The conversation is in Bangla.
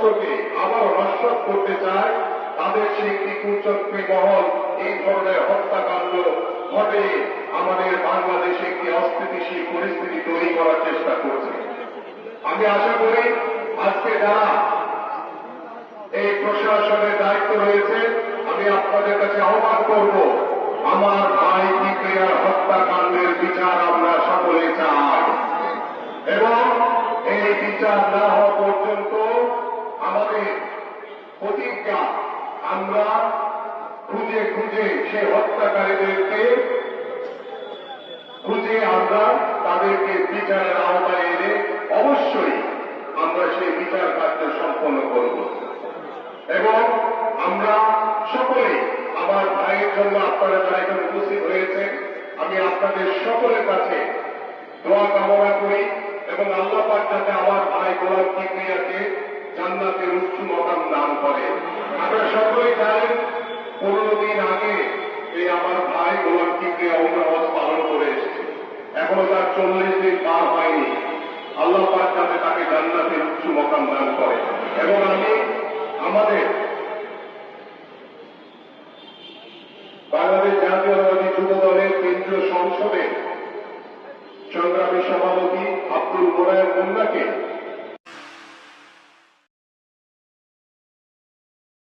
রাষ্ট্রকে আবার নস্বাত করতে চায়, তাদের সেই কুচক্রী মহল, এই ধরনের হত্যাকাণ্ড ঘটে আমাদের বাংলাদেশে একটি অস্থিতিশীল পরিস্থিতি তৈরি করার চেষ্টা করছে। আমি আশা করি আজকে যারা এই প্রশাসনের দায়িত্ব রয়েছে, আমি আপনাদের কাছে আহ্বান করব, আমার ভাই কিপ্রিয়ার হত্যাকাণ্ডের বিচার আমরা সকলে চাই। এবং এই বিচার না পর্যন্ত আমাদের প্রতিজ্ঞা, আমরা খুঁজে খুঁজে সে হত্যাকারীদেরকে খুঁজে আমরা তাদেরকে বিচারের আওতায় এনে অবশ্যই আমরা সেই বিচার কার্য সম্পন্ন করব। এবং আমরা সকলে আমার ভাইয়ের জন্য, আপনারা যারা এখানে উপস্থিত হয়েছে আমি আপনাদের সকলের কাছে দোয়া কামনা করি এবং আল্লাহ পাক যাতে আমার ভাই গোলাম কিপ্রিয়াকে উচ্চ দান করে। আমরা সকলেই জানেন পনেরো দিন আগে এই আমার ভাই গোলাম কিপ্রিয়া অনুরোধ পালন করে এসেছে। এখনও তার চল্লিশ দিন পার হয়নি। আল্লাহ পাক যাতে তাকে জান্নাতের উচ্চ মকাম দান করে। এবং আমি, আমাদের বাংলাদেশ জাতীয়তাবাদী যুব দলের কেন্দ্রীয় সংসদের সংগ্রামী সভাপতি আব্দুল মোরায়ের মুন্নাকে